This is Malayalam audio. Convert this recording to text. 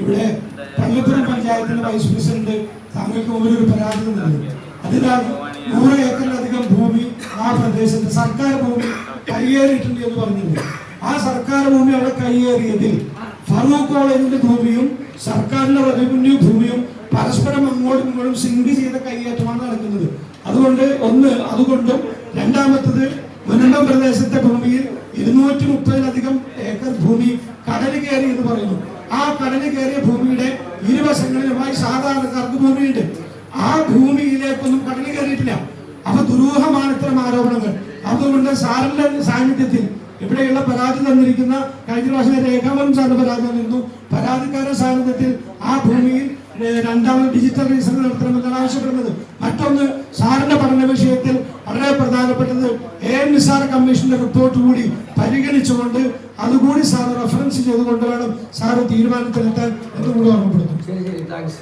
ഇവിടെ പള്ളിപ്പുറം പഞ്ചായത്തിന്റെ വൈസ് പ്രസിഡന്റ് താങ്കൾക്ക് മുമ്പിൽ ഒരു പരാതി നൽകി. അതിനാൽ നൂറ് ഏക്കറിലധികം ഭൂമി ആ പ്രദേശത്ത് സർക്കാർ ഭൂമി കയ്യേറിയിട്ടുണ്ട് എന്ന് പറഞ്ഞത് ആ സർക്കാർ ഭൂമി അവിടെ കയ്യേറിയതിൽ ഫറൂഖ് കോളേജിന്റെ ഭൂമിയും സർക്കാരിന്റെ റവന്യൂ ഭൂമിയും പരസ്പരം അങ്ങോട്ടും ഇങ്ങോട്ടും സിങ്ക് ചെയ്ത കൈയേറ്റമാണ് നടക്കുന്നത്. അതുകൊണ്ട് ഒന്ന് അതുകൊണ്ടും രണ്ടാമത്തത് പ്രദേശത്തെ ഭൂമിയിൽ ഇരുന്നൂറ്റി മുപ്പതിലധികം ഏക്കർ ഭൂമി കടൽ കയറി എന്ന് പറയുന്നു. ആ കടൽ കയറിയ ഭൂമിയുടെ ഇരുവശങ്ങളിലുമായി സാധാരണക്കാർക്ക് ഭൂമിയുണ്ട്. ആ ഭൂമിയിലേക്കൊന്നും കടൽ കയറിയിട്ടില്ല. അപ്പൊ ദുരൂഹമാണ് ഇത്തരം ആരോപണങ്ങൾ. അതുകൊണ്ട് സാറിന്റെ സാന്നിധ്യത്തിൽ ഇവിടെയുള്ള പരാതി തന്നിരിക്കുന്ന കഴിഞ്ഞ പ്രാവശ്യം രേഖാമൻ സാറിന്റെ പരാതി തന്നിരുന്നു പരാതിക്കാരുടെ സാന്നിധ്യത്തിൽ ആ ഭൂമിയിൽ രണ്ടാമത് ഡിജിറ്റൽ റീസൺ നടത്തണമെന്നാണ് ആവശ്യപ്പെടുന്നത്. മറ്റൊന്ന് സാറിന്റെ പഠന വിഷയത്തിൽ വളരെ പ്രധാനപ്പെട്ടത് എൻ നിസാർ കമ്മീഷന്റെ റിപ്പോർട്ട് കൂടി പരിഗണിച്ചുകൊണ്ട് അതുകൂടി സാർ റെഫറൻസ് ചെയ്തുകൊണ്ട് വേണം സാറ് തീരുമാനത്തിലെത്താൻ എന്ന് ഓർമ്മപ്പെടുത്തും. ശരി. താങ്ക്സ്.